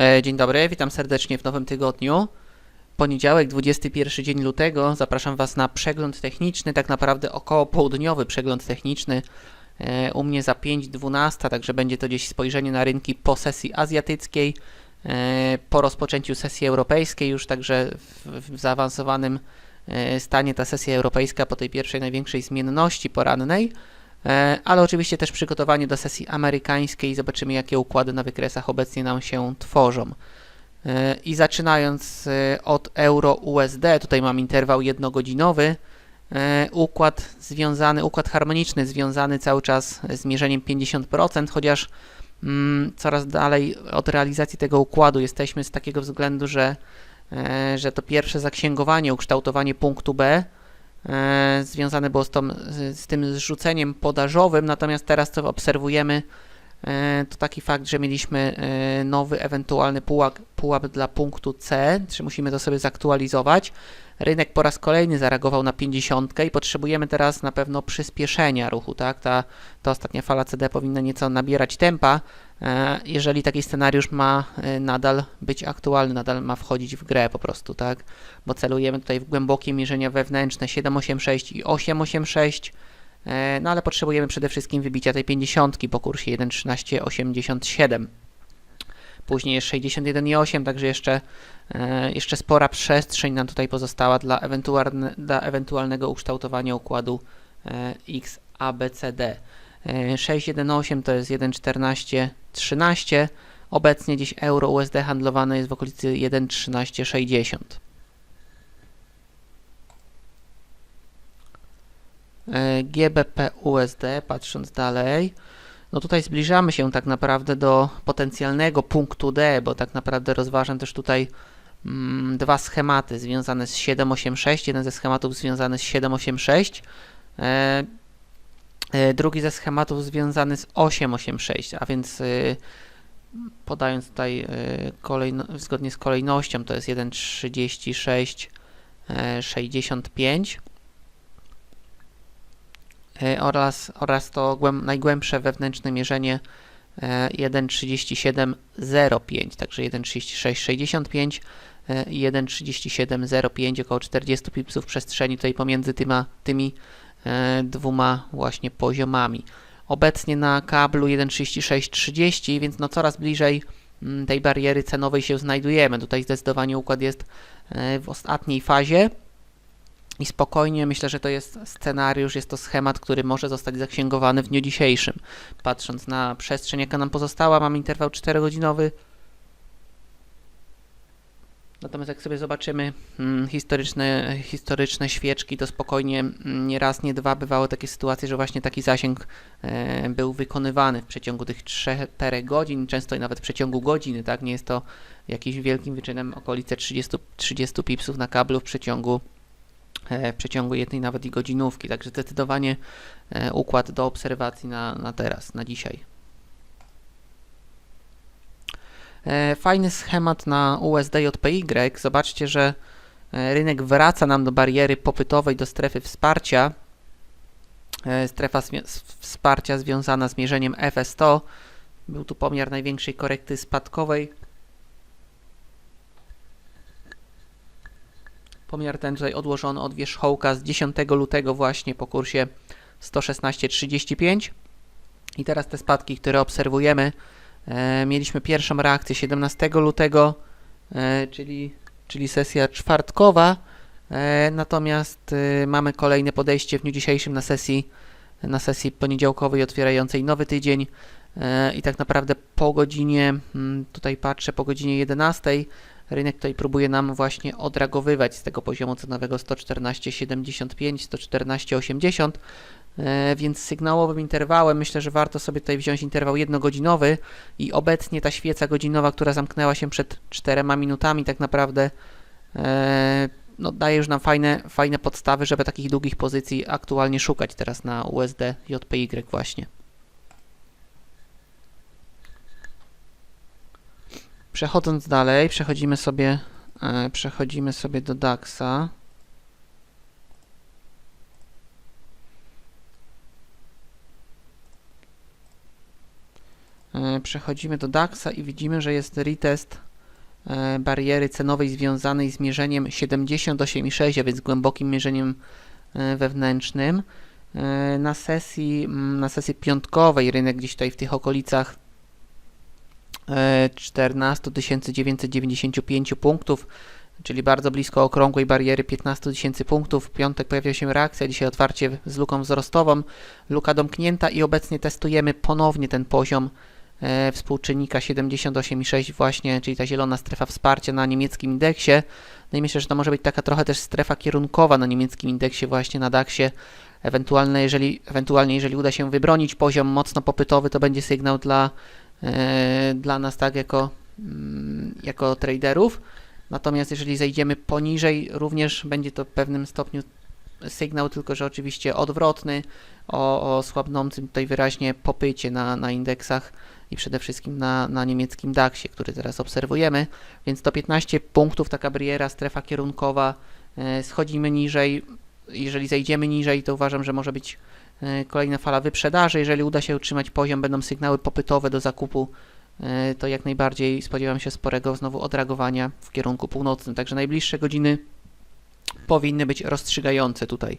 E, Dzień dobry, witam serdecznie w nowym tygodniu. Poniedziałek, 21 dzień lutego. Zapraszam Was na przegląd techniczny, tak naprawdę około południowy przegląd techniczny. E, U mnie za 5.12, także będzie to gdzieś spojrzenie na rynki po sesji azjatyckiej, e, po rozpoczęciu sesji europejskiej, już także w, w zaawansowanym stanie ta sesja europejska po tej pierwszej największej zmienności porannej. E, ale oczywiście też przygotowanie do sesji amerykańskiej. Zobaczymy, jakie układy na wykresach obecnie nam się tworzą. E, I zaczynając e, od euro-USD, tutaj mam interwał jednogodzinowy. Układ związany, układ harmoniczny związany cały czas z mierzeniem 50%, chociaż mm, coraz dalej od realizacji tego układu jesteśmy z takiego względu, że, że to pierwsze zaksięgowanie, ukształtowanie punktu B związane było z, tą, z, tym zrzuceniem podażowym, natomiast teraz co obserwujemy, e, to taki fakt, że mieliśmy e, nowy ewentualny pułap, pułap dla punktu C, czy musimy to sobie zaktualizować. Rynek po raz kolejny zareagował na 50 i potrzebujemy teraz na pewno przyspieszenia ruchu, tak? Ta, ta ostatnia fala CD powinna nieco nabierać tempa, e, jeżeli taki scenariusz ma e, nadal być aktualny, nadal ma wchodzić w grę po prostu, tak? Bo celujemy tutaj w głębokie mierzenia wewnętrzne 786 i 886, e, no ale potrzebujemy przede wszystkim wybicia tej 50 po kursie 1.1387. Później jest 61,8, także jeszcze, e, jeszcze spora przestrzeń nam tutaj pozostała dla, ewentualne, dla ewentualnego ukształtowania układu e, XABCD. E, 6,18 to jest 1,1413. Obecnie dziś euro USD handlowane jest w okolicy 1,1360. GBP USD, patrząc dalej, no tutaj zbliżamy się tak naprawdę do potencjalnego punktu D, bo tak naprawdę rozważam też tutaj mm, dwa schematy związane z 786, jeden ze schematów związany z 786, e, e, drugi ze schematów związany z 886, a więc e, podając tutaj e, kolejno, zgodnie z kolejnością to jest 1,36 e, 65 e, oraz, oraz to głęb, najgłębsze wewnętrzne mierzenie e, 1,3705, także 1,3665 e, i 1,3705, około 40 pipsów przestrzeni tutaj pomiędzy tyma, tymi e, dwoma właśnie poziomami. Obecnie na kablu 1,3630, więc no coraz bliżej mm, tej bariery cenowej się znajdujemy. Tutaj zdecydowanie układ jest e, w ostatniej fazie. I spokojnie myślę, że to jest scenariusz, jest to schemat, który może zostać zaksięgowany w dniu dzisiejszym. Patrząc na przestrzeń, jaka nam pozostała, mamy interwał 4-godzinowy. Natomiast jak sobie zobaczymy mm, historyczne, historyczne świeczki, to spokojnie mm, nie raz, nie dwa bywały takie sytuacje, że właśnie taki zasięg e, był wykonywany w przeciągu tych 3-4 godzin, często i nawet w przeciągu godziny, tak? Nie jest to jakimś wielkim wyczynem okolice 30, 30 pipsów na kablu w przeciągu w przeciągu jednej nawet i godzinówki. Także zdecydowanie e, układ do obserwacji na, na teraz, na dzisiaj. E, Fajny schemat na USD JPY. Zobaczcie, że e, rynek wraca nam do bariery popytowej, do strefy wsparcia. E, Strefa wsparcia związana z mierzeniem FS100. Był tu pomiar największej korekty spadkowej. Pomiar ten tutaj odłożony od wierzchołka z 10 lutego właśnie po kursie 116,35. I teraz te spadki, które obserwujemy, e, mieliśmy pierwszą reakcję 17 lutego, e, czyli, czyli sesja czwartkowa. E, natomiast e, mamy kolejne podejście w dniu dzisiejszym na sesji, na sesji poniedziałkowej otwierającej nowy tydzień. E, I tak naprawdę po godzinie, mm, tutaj patrzę, po godzinie 11 rynek tutaj próbuje nam właśnie odreagowywać z tego poziomu cenowego 114,75, 114,80, e, więc sygnałowym interwałem myślę, że warto sobie tutaj wziąć interwał jednogodzinowy i obecnie ta świeca godzinowa, która zamknęła się przed 4 minutami tak naprawdę e, no, daje już nam fajne, fajne podstawy, żeby takich długich pozycji aktualnie szukać teraz na USD JPY właśnie. Przechodząc dalej, przechodzimy sobie, e, przechodzimy sobie do DAX-a. E, Przechodzimy do DAX-a i widzimy, że jest retest e, bariery cenowej związanej z mierzeniem 78,6, a więc głębokim mierzeniem wewnętrznym. Na sesji, mm, na sesji piątkowej rynek gdzieś tutaj w tych okolicach 14 995 punktów, czyli bardzo blisko okrągłej bariery 15 tysięcy punktów. W piątek pojawiła się reakcja, dzisiaj otwarcie z luką wzrostową, luka domknięta i obecnie testujemy ponownie ten poziom e, współczynnika 78,6 właśnie, czyli ta zielona strefa wsparcia na niemieckim indeksie. No i myślę, że to może być taka trochę też strefa kierunkowa na niemieckim indeksie właśnie na DAXie. Ewentualnie jeżeli, ewentualnie jeżeli uda się wybronić poziom mocno popytowy, to będzie sygnał dla, dla nas tak jako, mm, jako traderów. Natomiast jeżeli zejdziemy poniżej, również będzie to w pewnym stopniu sygnał, tylko że oczywiście odwrotny o, o słabnącym tutaj wyraźnie popycie na, na indeksach i przede wszystkim na, na niemieckim DAXie, który teraz obserwujemy. Więc to 15 punktów, taka bariera, strefa kierunkowa, e, schodzimy niżej. Jeżeli zejdziemy niżej, to uważam, że może być e, kolejna fala wyprzedaży. Jeżeli uda się utrzymać poziom, będą sygnały popytowe do zakupu, e, to jak najbardziej spodziewam się sporego znowu odreagowania w kierunku północnym. Także najbliższe godziny powinny być rozstrzygające tutaj.